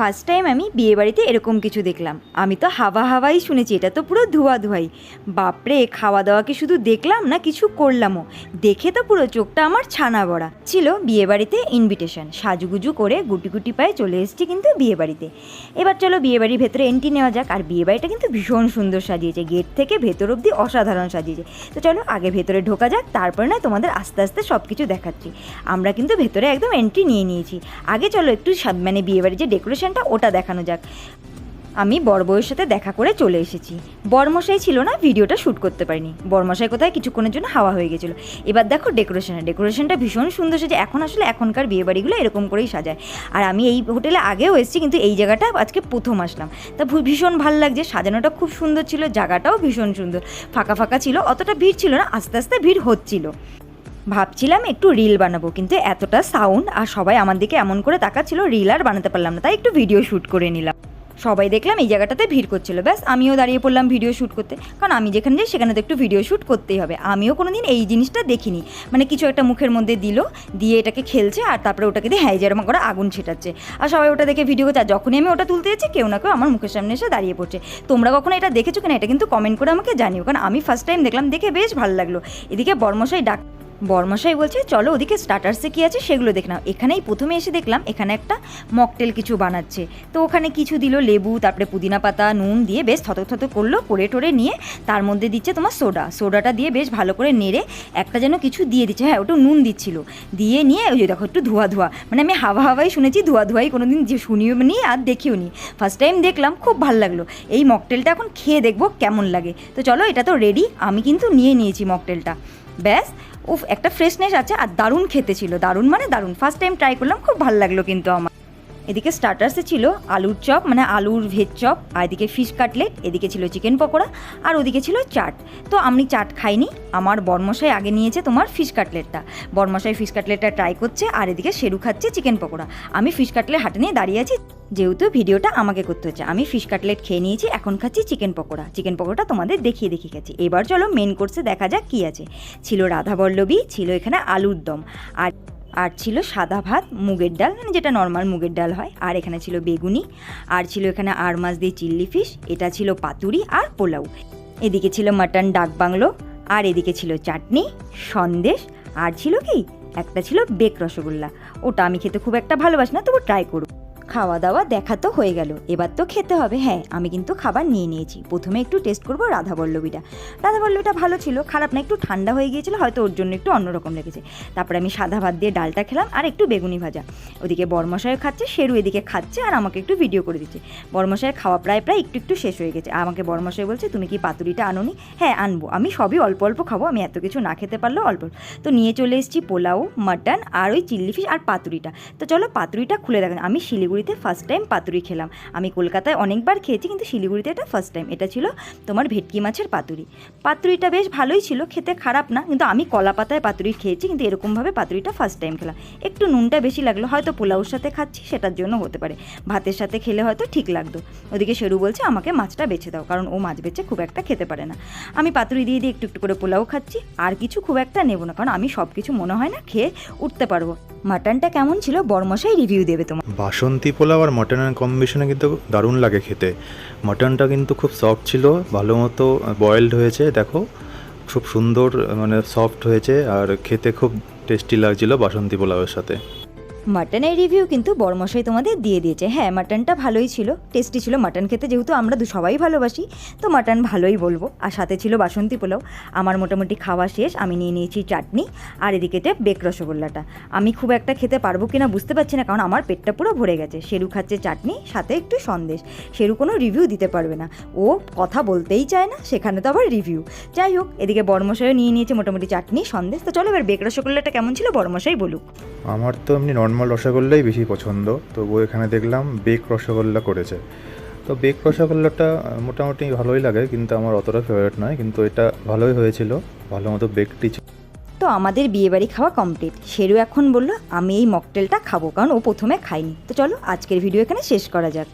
First time আমি বিয়েবাড়িতে এরকম কিছু দেখলাম। আমি তো হাওয়া হাওয়াই শুনেছি, এটা তো পুরো ধোয়া ধোয়াই। বাপরে, খাওয়া দাওয়াকে শুধু দেখলাম না কিছু করলামও? দেখে তো পুরো চোখটা আমার ছানা বড়া। ছিল বিয়েবাড়িতে ইনভিটেশন সাজুগুজু করে গুটি গুটি পায়ে চলে এসেছি কিন্তু বিয়েবাড়িতে এবার চলো বিয়েবাড়ির ভেতরে এন্ট্রি নেওয়া যাক। আর বিয়েবাড়িটা কিন্তু ভীষণ সুন্দর সাজিয়েছে। গেট থেকে ভেতর অবধি অসাধারণ সাজিয়েছে। তো চলো আগে ভেতরে ঢোকা যাক, তারপর না তোমাদের আস্তে আস্তে সব কিছু দেখাচ্ছি। আমরা কিন্তু ভেতরে একদম এন্ট্রি নিয়ে নিয়েছি। আগে চলো একটু মানে বিয়েবাড়ির যে ডেকোরেশনটা ওটা দেখানো যাক। আমি বরবউয়ের সাথে দেখা করে চলে এসেছি। বরমশাই ছিল না, ভিডিওটা শ্যুট করতে পারিনি। বরমশাই কোথায়? কিছুক্ষণের জন্য হাওয়া হয়ে গেছিল। এবার দেখো ডেকোরেশনটা। ডেকোরেশনটা ভীষণ সুন্দর সেজে, এখন আসলে এখনকার বিয়েবাড়িগুলো এরকম করেই সাজায়। আর আমি এই হোটেলে আগেও এসেছি, কিন্তু এই জায়গাটা আজকে প্রথম আসলাম। তা ভীষণ ভালো লাগছে, সাজানোটা খুব সুন্দর ছিল, জায়গাটাও ভীষণ সুন্দর। ফাঁকা ফাঁকা ছিল, অতটা ভিড় ছিল না, আস্তে আস্তে ভিড় হচ্ছিল। ভাবছিলাম একটু রিল বানাবো, কিন্তু এতটা সাউন্ড আর সবাই আমার দিকে এমন করে তাকাচ্ছিল রিল আর বানাতে পারলাম না, তাই একটু ভিডিও শ্যুট করে নিলাম। সবাই দেখলাম এই জায়গাটাতে ভিড় করছিল, ব্যাস আমিও দাঁড়িয়ে পড়লাম ভিডিও শ্যুট করতে। কারণ আমি যেখানে যাই সেখানে তো একটু ভিডিও শ্যুট করতেই হবে। আমিও কোনো দিন এই জিনিসটা দেখিনি। মানে কিছু একটা মুখের মধ্যে দিল, দিয়ে এটাকে খেলছে আর তারপরে ওটাকে দিয়ে হ্যাঁ যেরকম করে আগুন ছেটাচ্ছে। আর সবাই ওটা দেখে ভিডিও করছে। আর যখনই আমি ওটা তুলতে যাচ্ছি, কেউ না কেউ আমার মুখের সামনে এসে দাঁড়িয়ে পড়ছে। তোমরা কখনো এটা দেখেছ কিনা, এটা কিন্তু কমেন্ট করে আমাকে জানিও। কারণ আমি ফার্স্ট টাইম দেখলাম, দেখে বেশ ভালো লাগল। এদিকে বর্মশাই ডাক বর্মশাই বলছে, চলো ওদিকে স্টার্টার্সে কী আছে সেগুলো দেখ নাও। এখানেই প্রথমে এসে দেখলাম, এখানে একটা মকটেল কিছু বানাচ্ছে। তো ওখানে কিছু দিল লেবু, তারপরে পুদিনা পাতা, নুন দিয়ে বেশ থতক করল, করে টোরে নিয়ে তার মধ্যে দিচ্ছে তোমার সোডা। সোডাটা দিয়ে বেশ ভালো করে নেড়ে একটা যেন কিছু দিয়ে দিচ্ছে। হ্যাঁ ওটা নুন দিচ্ছিল। দিয়ে নিয়ে ওই যে দেখো একটু ধোয়া ধোয়া মানে আমি হাওয়া হাওয়াই শুনেছি ধোয়া ধোয়াই কোনো দিন যে শুনিও নি আর দেখিও নি। ফার্স্ট টাইম দেখলাম, খুব ভালো লাগল। এই মকটেলটা এখন খেয়ে দেখব কেমন লাগে। তো চলো এটা তো রেডি আমি কিন্তু নিয়ে নিয়েছি মকটেলটা ব্যাস উফ, একটা ফ্রেশনেস আছে আর দারুণ খেতে ছিল। দারুণ মানে দারুণ। ফার্স্ট টাইম ট্রাই করলাম, খুব ভালো লাগল কিন্তু আমার। এদিকে স্টার্টার্সে ছিল আলুর চপ মানে আলুর ভেজ চপ, আর এদিকে ফিশ কাটলেট এদিকে ছিল চিকেন পকোড়া, আর ওদিকে ছিল চাট। তো আমি চাট খাইনি, আমার বর্মশাই আগে নিয়েছে তোমার ফিশ কাটলেটটা বর্মশাই ফিশ কাটলেটটা ট্রাই করছে, আর এদিকে সেরু খাচ্ছে চিকেন পকোড়া। আমি ফিশ কাটলেট হাটে নিয়ে দাঁড়িয়ে আছি, যেহেতু ভিডিওটা আমাকে করতে হচ্ছে। আমি ফিশ কাটলেট খেয়ে নিয়েছি, এখন খাচ্ছি চিকেন পকোড়া। চিকেন পকোড়া তোমাদের দেখিয়ে দেখিয়ে গেছি এবার চলো মেন কোর্সে দেখা যাক কী আছে। ছিল রাধাবল্লভী, ছিল এখানে আলুর দম। আর আর ছিল সাদা ভাত, মুগের ডাল মানে যেটা নর্মাল মুগের ডাল হয়। আর এখানে ছিল বেগুনি, আর ছিল এখানে আর মাছ দিয়ে চিল্লি ফিশ এটা ছিল পাতুরি আর পোলাও। এদিকে ছিল মাটন ডাক বাংলো, আর এদিকে ছিল চাটনি, সন্দেশ, আর ছিল কি? একটা ছিল বেক রসগোল্লা। ওটা আমি খেতে খুব একটা ভালোবাসি না, তবু ট্রাই করব। খাওয়া দাওয়া দেখা তো হয়ে গেল। এবার তো খেতে হবে হ্যাঁ আমি কিন্তু খাবার নিয়ে নিয়েছি। প্রথমে একটু টেস্ট করব রাধাবল্লভীটা। রাধাবল্লভীটা ভালো ছিল, খারাপ না, একটু ঠান্ডা হয়ে গিয়েছিল, হয়তো ওর জন্য একটু অন্যরকম লেগেছে। তারপরে আমি সাদা ভাত দিয়ে ডালটা খেলাম, আর একটু বেগুনি ভাজা। ওদিকে বর্মশায় খাচ্ছে শেরু এদিকে খাচ্ছে, আর আমাকে একটু ভিডিও করে দিচ্ছে। বর্মশায়ের খাওয়া প্রায় প্রায় একটু একটু শেষ হয়ে গেছে। আমাকে বর্মশাই বলছে, তুমি কি পাতুরিটা আনোনি? হ্যাঁ আনব। আমি সবই অল্প অল্প খাব, আমি এত কিছু না খেতে পারলেও অল্প। অল্প। তো নিয়ে চলে এসেছি পোলাও, মাটন, আর ওই চিল্লি ফিশ আর পাতুরিটা। তো চলো পাতুরিটা খুলে দেখেন আমি শিলিগুড়িতে ফার্স্ট টাইম পাতুরি খেলাম। আমি কলকাতায় অনেকবার খেয়েছি, কিন্তু শিলিগুড়িতে এটা ফার্স্ট টাইম এটা ছিল তোমার ভেটকি মাছের পাতুরি। পাতুরিটা বেশ ভালোই ছিল, খেতে খারাপ না, কিন্তু আমি কলা পাতায় পাতুরি খেয়েছি, কিন্তু এরকমভাবে পাতুরিটা ফার্স্ট টাইম খেলাম। একটু নুনটা বেশি লাগল, হয়তো পোলাওর সাথে খাচ্ছি, সেটার জন্য হতে পারে। ভাতের সাথে খেলে হয়তো ঠিক লাগতো। ওদিকে শেরু বলছে, আমাকে মাছটা বেছে দাও, কারণ ও মাছ বেছে খুব একটা খেতে পারে না। আমি পাতুরি দিয়ে দিয়ে একটু একটু করে পোলাও খাচ্ছি, আর কিছু খুব একটা নেব না, কারণ আমি সব কিছু মনে হয় না খেয়ে উঠতে পারব। মাটনটা কেমন ছিল, বর্মশাই রিভিউ দেবে তোমার। বাসন্তী পোলাও আর মাটনের কম্বিনেশনে কিন্তু দারুণ লাগে খেতে। মাটনটা কিন্তু খুব সফট ছিল, ভালো মতো বয়েলড হয়েছে, দেখো। খুব সুন্দর মানে সফট হয়েছে, আর খেতে খুব টেস্টি লাগছিল বাসন্তী পোলাওয়ের সাথে। মাটনের রিভিউ কিন্তু বরমশাই তোমাদের দিয়ে দিয়েছে। হ্যাঁ মাটনটা ভালোই ছিল টেস্টি ছিল। মাটন খেতে যেহেতু আমরা দু সবাই ভালোবাসি, তো মাটন ভালোই বলব। আর সাথে ছিল বাসন্তী পোলাও। আমার মোটামুটি খাওয়া শেষ, আমি নিয়ে নিয়েছি চাটনি আর এদিকেতে বেক রসগোল্লাটা। আমি খুব একটা খেতে পারব কিনা বুঝতে পারছি না, কারণ আমার পেটটা পুরো ভরে গেছে। শেরু খাচ্ছে চাটনি, সাথে একটু সন্দেশ। শেরু কোনো রিভিউ দিতে পারবে না। ও কথা বলতেই চায় না, সেখানে তো আবার রিভিউ যাই হোক, এদিকে বর্মশাইও নিয়ে নিয়েছে মোটামুটি চাটনি, সন্দেশ। তো চলো এবার বেক রসগোল্লাটা কেমন ছিল বর্মশাই বলুক। আমার তো এমনি নর্মাল রসগোল্লাই বেশি পছন্দ। তবু এখানে দেখলাম বেক রসগোল্লা করেছে। তো বেক রসগোল্লাটা মোটামুটি ভালোই লাগে, কিন্তু আমার অতটা ফেভারিট নয়, কিন্তু এটা ভালোই হয়েছিল। ভালো মতো বেকটি তো আমাদের বিয়েবাড়ি খাওয়া কমপ্লিট শেরু এখন বলল, আমি এই মকটেলটা খাব, কারণ ও প্রথমে খাইনি তো চলো, আজকের ভিডিও এখানে শেষ করা যাক।